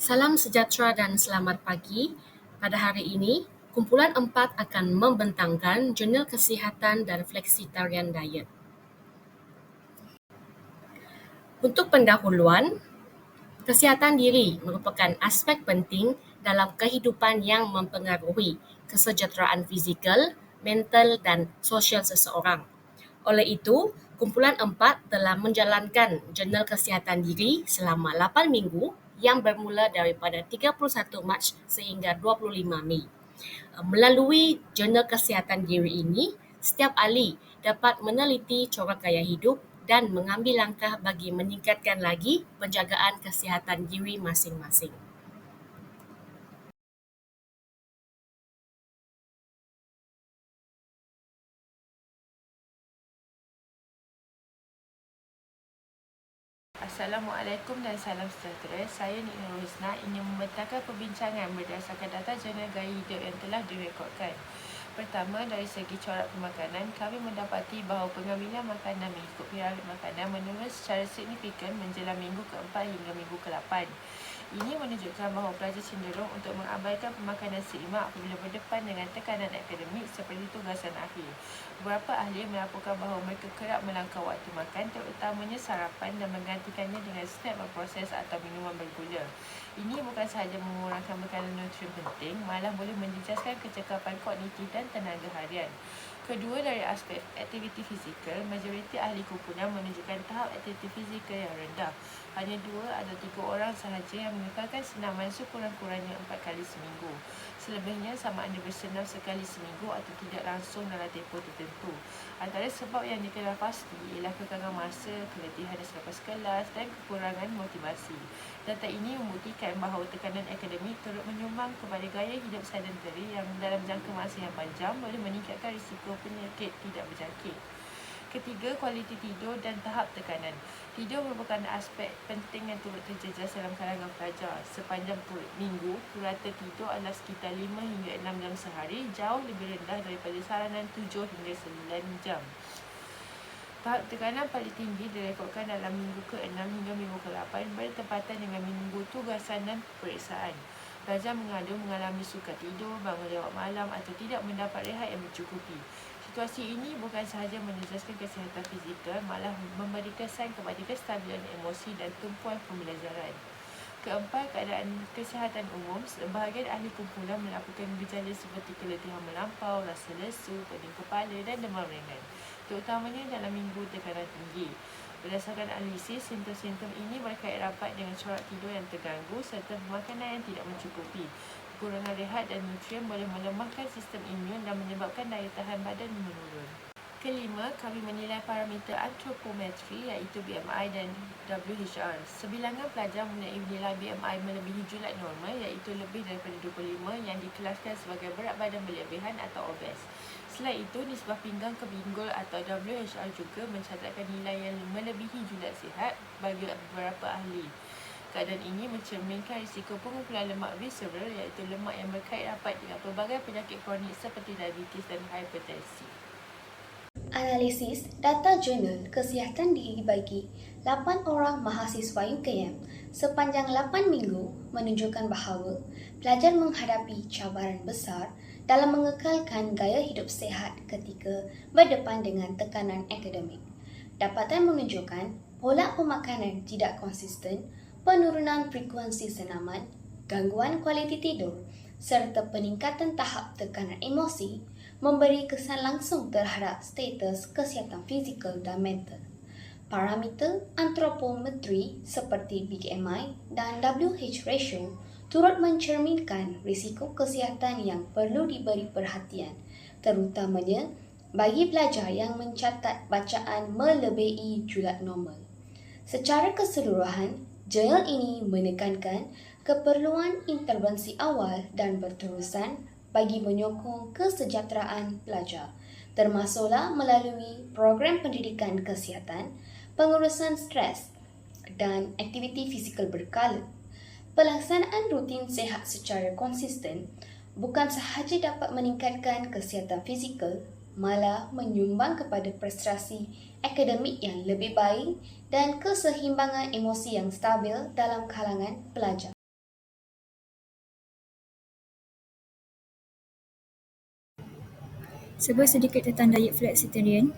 Salam sejahtera dan selamat pagi. Pada hari ini, kumpulan empat akan membentangkan jurnal kesihatan dan fleksitarian diet. Untuk pendahuluan, kesihatan diri merupakan aspek penting dalam kehidupan yang mempengaruhi kesejahteraan fizikal, mental dan sosial seseorang. Oleh itu, kumpulan empat telah menjalankan jurnal kesihatan diri selama lapan minggu yang bermula daripada 31 Mac sehingga 25 Mei. Melalui jurnal kesihatan diri ini, setiap ahli dapat meneliti corak gaya hidup dan mengambil langkah bagi meningkatkan lagi penjagaan kesihatan diri masing-masing. Assalamualaikum dan salam sejahtera. Saya Nik Nurul Husna ingin membentangkan perbincangan berdasarkan data jurnal gaya hidup yang telah direkodkan. Pertama, dari segi corak pemakanan, kami mendapati bahawa pengambilan makanan mengikut piramid makanan menurun secara signifikan menjelang minggu ke-4 hingga minggu ke-8. Ini menunjukkan bahawa pelajar cenderung untuk mengabaikan pemakanan seimbang apabila berdepan dengan tekanan akademik seperti tugasan akhir. Beberapa ahli melaporkan bahawa mereka kerap melangkau waktu makan terutamanya sarapan dan menggantikannya dengan snack berproses atau minuman bergula. Ini bukan sahaja mengurangkan bekalan nutrien penting, malah boleh menjejaskan kecekapan kognitif dan tenaga harian. Kedua, dari aspek aktiviti fizikal, majoriti ahli kumpulan menunjukkan tahap aktiviti fizikal yang rendah. Hanya dua atau tiga orang sahaja yang mengekalkan senaman sekurang-kurangnya empat kali seminggu. Selebihnya sama ada bersenam sekali seminggu atau tidak langsung dalam tempoh tertentu. Antara sebab yang dikenal pasti ialah kekangan masa, keletihan selepas kelas dan kekurangan motivasi. Data ini membuktikan bahawa tekanan akademik turut menyumbang kepada gaya hidup sedentary yang dalam jangka masa yang panjang boleh meningkatkan risiko penyakit tidak berjangkit. Ketiga, kualiti tidur dan tahap tekanan. Tidur merupakan aspek penting yang turut terjejas dalam kalangan pelajar. Sepanjang minggu, purata tidur adalah sekitar 5 hingga 6 jam sehari, jauh lebih rendah daripada saranan 7 hingga 9 jam. Tahap tekanan paling tinggi direkodkan dalam minggu ke-6 hingga minggu ke-8 bertepatan dengan minggu tugasan dan periksaan. Pelajar mengadu mengalami suka tidur, bangun lewat malam atau tidak mendapat rehat yang mencukupi. Situasi ini bukan sahaja menjejaskan kesihatan fizikal, malah memberi kesan kepada kestabilan emosi dan tumpuan pembelajaran. Keempat, keadaan kesihatan umum, sebahagian ahli kumpulan melakukan gejala seperti keletihan melampau, rasa lesu, pening kepala dan demam ringan, terutamanya dalam minggu tekanan tinggi. Berdasarkan analisis, simptom-simptom ini berkait rapat dengan corak tidur yang terganggu serta pemakanan yang tidak mencukupi. Kekurangan rehat dan nutrien boleh melemahkan sistem imun dan menyebabkan daya tahan badan menurun. Kelima, kami menilai parameter antropometri iaitu BMI dan WHR. Sebilangan pelajar mempunyai nilai BMI melebihi julat normal iaitu lebih daripada 25 yang dikelaskan sebagai berat badan berlebihan atau obes. Selain itu, nisbah pinggang ke pinggul atau WHR juga mencatatkan nilai yang melebihi julat sihat bagi beberapa ahli. Keadaan ini mencerminkan risiko pengumpulan lemak visceral iaitu lemak yang berkait rapat dengan pelbagai penyakit kronik seperti diabetes dan hipertensi. Analisis data jurnal kesihatan diri bagi 8 orang mahasiswa UKM sepanjang 8 minggu menunjukkan bahawa pelajar menghadapi cabaran besar dalam mengekalkan gaya hidup sehat ketika berdepan dengan tekanan akademik. Dapatan menunjukkan pola pemakanan tidak konsisten penurunan frekuensi senaman, gangguan kualiti tidur, serta peningkatan tahap tekanan emosi memberi kesan langsung terhadap status kesihatan fizikal dan mental. Parameter antropometri seperti BMI dan WH ratio turut mencerminkan risiko kesihatan yang perlu diberi perhatian, terutamanya bagi pelajar yang mencatat bacaan melebihi julat normal. Secara keseluruhan, Jurnal ini menekankan keperluan intervensi awal dan berterusan bagi menyokong kesejahteraan pelajar, termasuklah melalui program pendidikan kesihatan, pengurusan stres dan aktiviti fizikal berkala pelaksanaan rutin sehat secara konsisten bukan sahaja dapat meningkatkan kesihatan fizikal, malah menyumbang kepada prestasi akademik yang lebih baik dan keseimbangan emosi yang stabil dalam kalangan pelajar. Sebuah sedikit tentang diet flexitarian.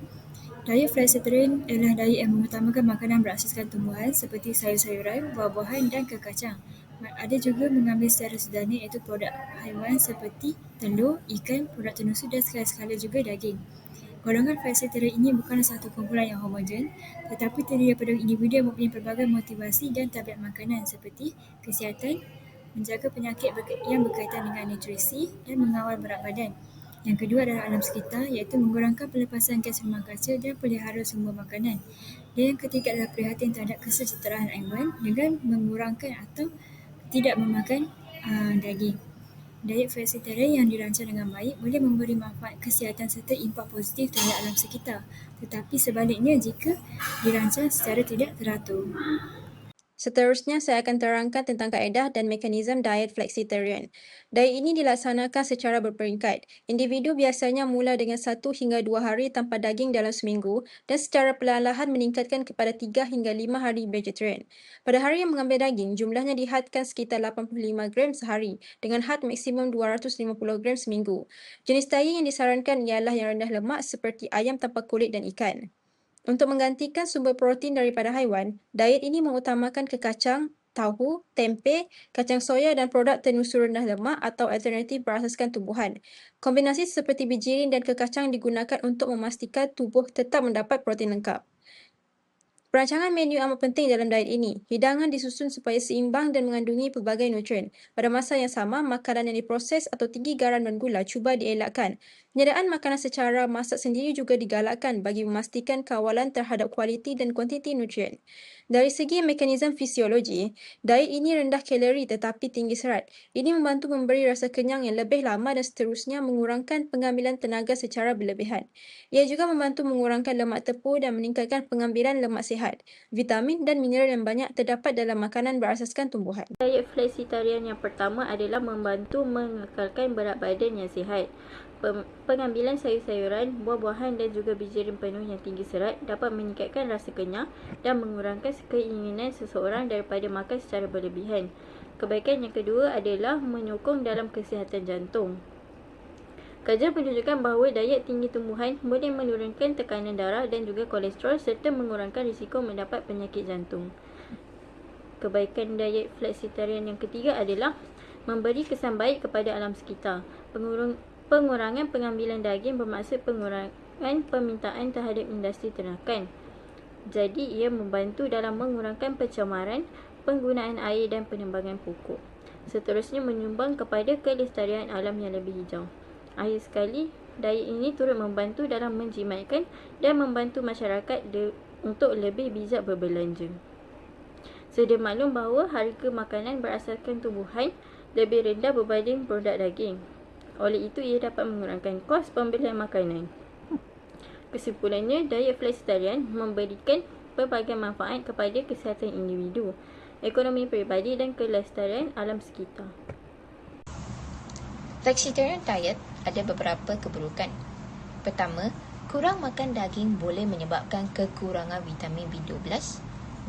Diet flexitarian ialah diet yang mengutamakan makanan berasaskan tumbuhan seperti sayur-sayuran, buah-buahan dan kekacang. Ada juga mengambil secara sederhana iaitu produk haiwan seperti telur, ikan, produk tenusu dan sekali-sekala juga daging. Golongan flexitarian ini bukanlah satu kumpulan yang homogen, tetapi terdiri daripada individu yang mempunyai pelbagai motivasi dan tabiat makanan seperti kesihatan, menjaga penyakit yang berkaitan dengan nutrisi dan mengawal berat badan. Yang kedua adalah alam sekitar iaitu mengurangkan pelepasan gas rumah kaca dan pelihara sumber makanan. Dan yang ketiga adalah prihatin terhadap kesejahteraan haiwan dengan mengurangkan atau tidak memakan uh, daging. Diet flexitarian yang dirancang dengan baik boleh memberi manfaat kesihatan serta impak positif terhadap alam sekitar. Tetapi sebaliknya jika dirancang secara tidak teratur. Seterusnya, saya akan terangkan tentang kaedah dan mekanisme diet flexitarian. Diet ini dilaksanakan secara berperingkat. Individu biasanya mula dengan satu hingga dua hari tanpa daging dalam seminggu dan secara perlahan-lahan meningkatkan kepada tiga hingga lima hari vegetarian. Pada hari yang mengambil daging, jumlahnya dihadkan sekitar 85 gram sehari dengan had maksimum 250 gram seminggu. Jenis daging yang disarankan ialah yang rendah lemak seperti ayam tanpa kulit dan ikan. Untuk menggantikan sumber protein daripada haiwan, diet ini mengutamakan kekacang, tahu, tempe, kacang soya dan produk tenusu rendah lemak atau alternatif berasaskan tumbuhan. Kombinasi seperti bijirin dan kekacang digunakan untuk memastikan tubuh tetap mendapat protein lengkap. Perancangan menu amat penting dalam diet ini. Hidangan disusun supaya seimbang dan mengandungi pelbagai nutrien. Pada masa yang sama, makanan yang diproses atau tinggi garam dan gula cuba dielakkan. Penyediaan makanan secara masak sendiri juga digalakkan bagi memastikan kawalan terhadap kualiti dan kuantiti nutrien. Dari segi mekanisme fisiologi, diet ini rendah kalori tetapi tinggi serat. Ini membantu memberi rasa kenyang yang lebih lama dan seterusnya mengurangkan pengambilan tenaga secara berlebihan. Ia juga membantu mengurangkan lemak tepung dan meningkatkan pengambilan lemak sihat. Vitamin dan mineral yang banyak terdapat dalam makanan berasaskan tumbuhan. Diet flexitarian yang pertama adalah membantu mengekalkan berat badan yang sihat pengambilan sayur-sayuran, buah-buahan dan juga bijirin penuh yang tinggi serat dapat meningkatkan rasa kenyang dan mengurangkan keinginan seseorang daripada makan secara berlebihan. Kebaikan yang kedua adalah menyokong dalam kesihatan jantung. Kajian menunjukkan bahawa diet tinggi tumbuhan boleh menurunkan tekanan darah dan juga kolesterol serta mengurangkan risiko mendapat penyakit jantung. Kebaikan diet flexitarian yang ketiga adalah memberi kesan baik kepada alam sekitar. Pengurung, Pengurangan pengambilan daging bermaksud pengurangan permintaan terhadap industri ternakan. Jadi ia membantu dalam mengurangkan pencemaran, penggunaan air dan penembangan pokok. Seterusnya menyumbang kepada kelestarian alam yang lebih hijau. Akhir sekali, diet ini turut membantu dalam menjimatkan dan membantu masyarakat de- untuk lebih bijak berbelanja. Sedia maklum bahawa harga makanan berasaskan tumbuhan lebih rendah berbanding produk daging. Oleh itu, ia dapat mengurangkan kos pembelian makanan. Kesimpulannya, diet flexitarian memberikan pelbagai manfaat kepada kesihatan individu, ekonomi peribadi dan kelestarian alam sekitar. Flexitarian diet ada beberapa keburukan. Pertama, kurang makan daging boleh menyebabkan kekurangan vitamin B12,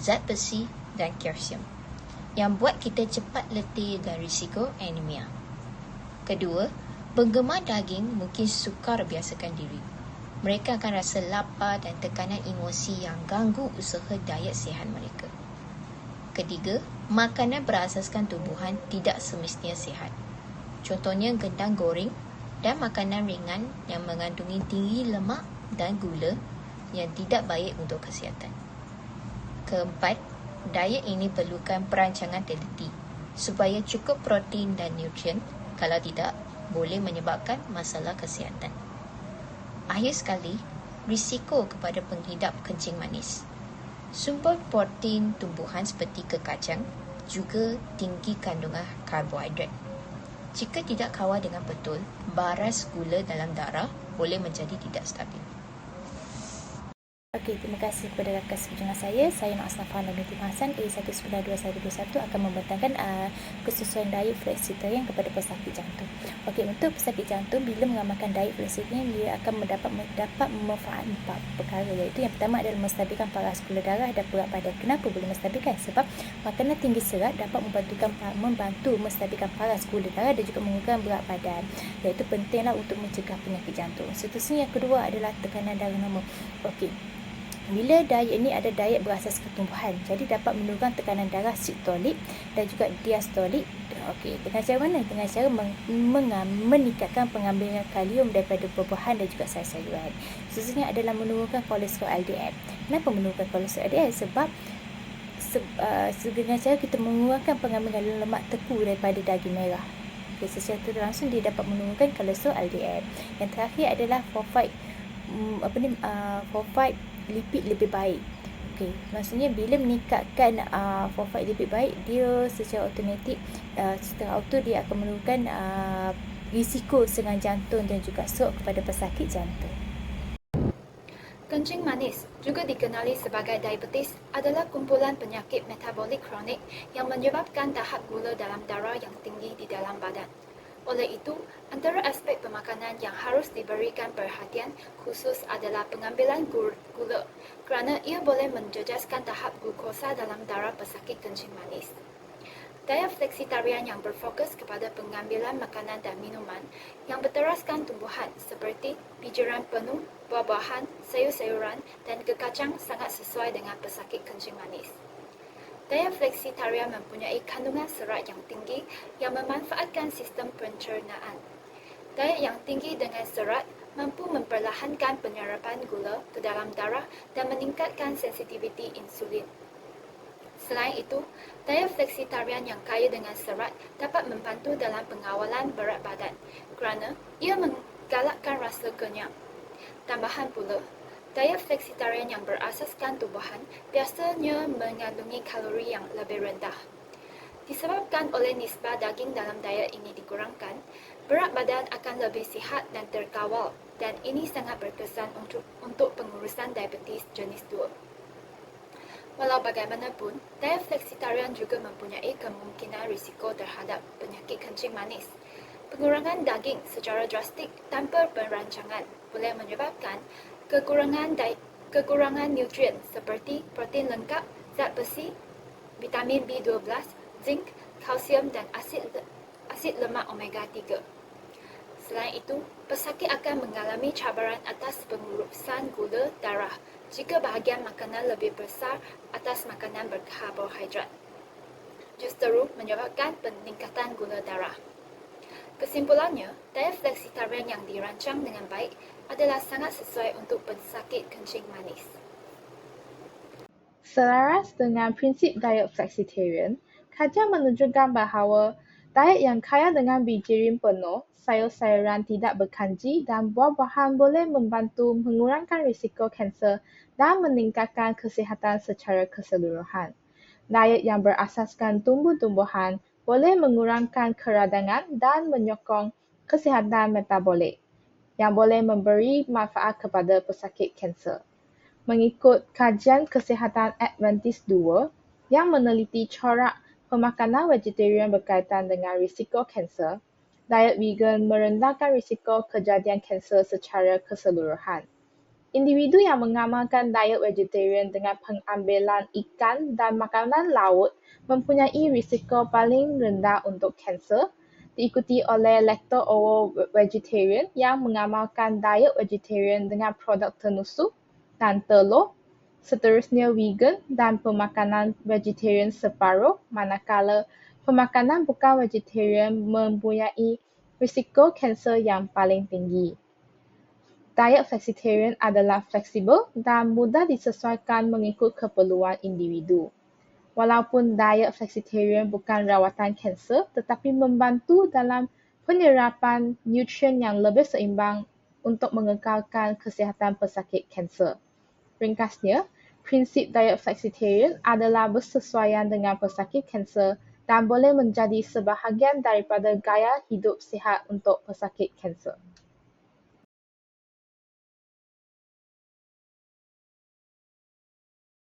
zat besi dan kalsium yang buat kita cepat letih dan risiko anemia. Kedua, Penggemar daging mungkin sukar biasakan diri. Mereka akan rasa lapar dan tekanan emosi yang ganggu usaha diet sihat mereka. Ketiga, makanan berasaskan tumbuhan tidak semestinya sihat. Contohnya gendang goreng dan makanan ringan yang mengandungi tinggi lemak dan gula yang tidak baik untuk kesihatan. Keempat, diet ini perlukan perancangan teliti supaya cukup protein dan nutrien kalau tidak boleh menyebabkan masalah kesihatan. Akhir sekali, risiko kepada penghidap kencing manis. Sumber protein tumbuhan seperti kekacang juga tinggi kandungan karbohidrat. Jika tidak kawal dengan betul, baras gula dalam darah boleh menjadi tidak stabil. Okey, terima kasih kepada rakan sependengar saya. Saya Mak Asnafah Nabi Hassan A1921 akan membentangkan uh, kesesuaian diet fleksitarian kepada pesakit jantung. Okey, untuk pesakit jantung bila mengamalkan diet fleksitarian dia akan mendapat dapat memanfaat empat perkara iaitu yang pertama adalah menstabilkan paras gula darah dan berat badan. Kenapa boleh menstabilkan? Sebab makanan tinggi serat dapat membantukan membantu menstabilkan paras darah dan juga mengurangkan berat badan. Iaitu pentinglah untuk mencegah penyakit jantung. Seterusnya yang kedua adalah tekanan darah normal. Okey, bila diet ini ada diet berasas ketumbuhan, jadi dapat menurunkan tekanan darah sistolik dan juga diastolik. Okey, dengan cara mana? Dengan cara meng- meningkatkan pengambilan kalium daripada buah-buahan dan juga sayur-sayuran. Seterusnya adalah menurunkan kolesterol LDL. Kenapa menurunkan kolesterol LDL? Sebab se- uh, dengan cara kita mengurangkan pengambilan lemak tepu daripada daging merah. Okay, secara langsung dia dapat menurunkan kolesterol LDL. Yang terakhir adalah fosfat um, apa ni uh, fosfat lipid lebih baik. Okey, maksudnya bila meningkatkan uh, fosfat lipid baik, dia secara automatik uh, secara auto dia akan menurunkan uh, risiko serangan jantung dan juga stroke kepada pesakit jantung. Kencing manis, juga dikenali sebagai diabetes, adalah kumpulan penyakit metabolik kronik yang menyebabkan tahap gula dalam darah yang tinggi di dalam badan. Oleh itu, antara aspek pemakanan yang harus diberikan perhatian khusus adalah pengambilan gula kerana ia boleh menjejaskan tahap glukosa dalam darah pesakit kencing manis. Diet fleksitarian yang berfokus kepada pengambilan makanan dan minuman yang berteraskan tumbuhan seperti bijiran penuh, buah-buahan, sayur-sayuran dan kekacang sangat sesuai dengan pesakit kencing manis. Diet fleksitarian mempunyai kandungan serat yang tinggi yang memanfaatkan sistem pencernaan. Diet yang tinggi dengan serat mampu memperlahankan penyerapan gula ke dalam darah dan meningkatkan sensitiviti insulin. Selain itu, diet fleksitarian yang kaya dengan serat dapat membantu dalam pengawalan berat badan kerana ia menggalakkan rasa kenyang. Tambahan pula, diet fleksitarian yang berasaskan tumbuhan biasanya mengandungi kalori yang lebih rendah. Disebabkan oleh nisbah daging dalam diet ini dikurangkan, berat badan akan lebih sihat dan terkawal dan ini sangat berkesan untuk untuk pengurusan diabetes jenis 2. Walau bagaimanapun, diet fleksitarian juga mempunyai kemungkinan risiko terhadap penyakit kencing manis. Pengurangan daging secara drastik tanpa perancangan boleh menyebabkan kekurangan di- kekurangan nutrien seperti protein lengkap, zat besi, vitamin B12, zinc, kalsium dan asid asid lemak omega 3. Selain itu, pesakit akan mengalami cabaran atas pengurusan gula darah jika bahagian makanan lebih besar atas makanan berkarbohidrat. Justeru menyebabkan peningkatan gula darah. Kesimpulannya, diet fleksitarian yang dirancang dengan baik adalah sangat sesuai untuk pesakit kencing manis. Selaras dengan prinsip diet flexitarian, kajian menunjukkan bahawa diet yang kaya dengan bijirin penuh, sayur-sayuran tidak berkanji dan buah-buahan boleh membantu mengurangkan risiko kanser dan meningkatkan kesihatan secara keseluruhan. Diet yang berasaskan tumbuh-tumbuhan boleh mengurangkan keradangan dan menyokong kesihatan metabolik yang boleh memberi manfaat kepada pesakit kanser. Mengikut kajian kesihatan Adventist 2 yang meneliti corak pemakanan vegetarian berkaitan dengan risiko kanser, diet vegan merendahkan risiko kejadian kanser secara keseluruhan. Individu yang mengamalkan diet vegetarian dengan pengambilan ikan dan makanan laut mempunyai risiko paling rendah untuk kanser, diikuti oleh lacto-ovo vegetarian yang mengamalkan diet vegetarian dengan produk tenusuk dan telur, seterusnya vegan dan pemakanan vegetarian separuh manakala pemakanan bukan vegetarian mempunyai risiko kanser yang paling tinggi. Diet flexitarian adalah fleksibel dan mudah disesuaikan mengikut keperluan individu. Walaupun diet flexitarian bukan rawatan kanser tetapi membantu dalam penyerapan nutrien yang lebih seimbang untuk mengekalkan kesihatan pesakit kanser. Ringkasnya, prinsip diet flexitarian adalah bersesuaian dengan pesakit kanser dan boleh menjadi sebahagian daripada gaya hidup sihat untuk pesakit kanser.